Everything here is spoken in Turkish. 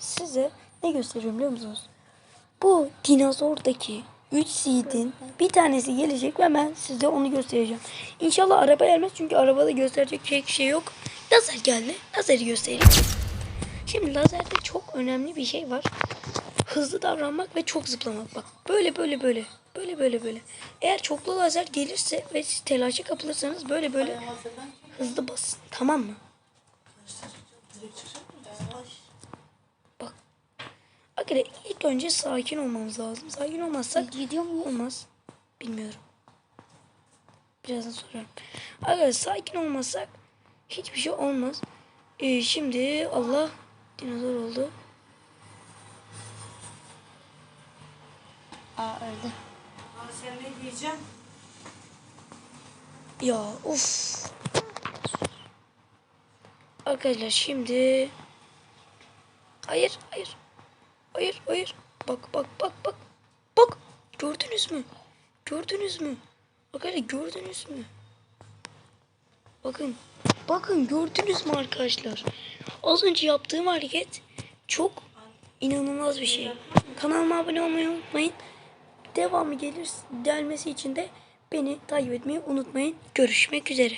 size ne gösteriyorum biliyor musunuz? Bu dinozordaki 3 seed'in bir tanesi gelecek ve ben size onu göstereceğim. İnşallah araba gelmez çünkü arabada gösterecek pek şey yok. Lazer geldi. Lazeri göstereyim. Şimdi lazerde çok önemli bir şey var. Hızlı davranmak ve çok zıplamak. Bak böyle böyle böyle. Böyle böyle böyle. Eğer çoklu lazer gelirse ve siz telaşa kapılırsanız böyle böyle hızlı basın. Tamam mı? Bak. Arkadaşlar ilk önce sakin olmamız lazım. Sakin olmazsak Gidiyor mu? olmaz. Bilmiyorum. Birazdan sorarım. Arkadaşlar sakin olmazsak hiçbir şey olmaz. Ee, şimdi Allah dinozor oldu. Aa öldü. Aa, sen ne diyeceksin? Ya of. Arkadaşlar şimdi Hayır, hayır. Hayır, hayır. Bak, bak, bak, bak. Bak. Gördünüz mü? Gördünüz mü? Arkadaşlar gördünüz mü? Bakın. Bakın gördünüz mü arkadaşlar? Az önce yaptığım hareket çok inanılmaz bir şey. Kanalıma abone olmayı unutmayın. Devamı gelir gelmesi için de beni takip etmeyi unutmayın. Görüşmek üzere.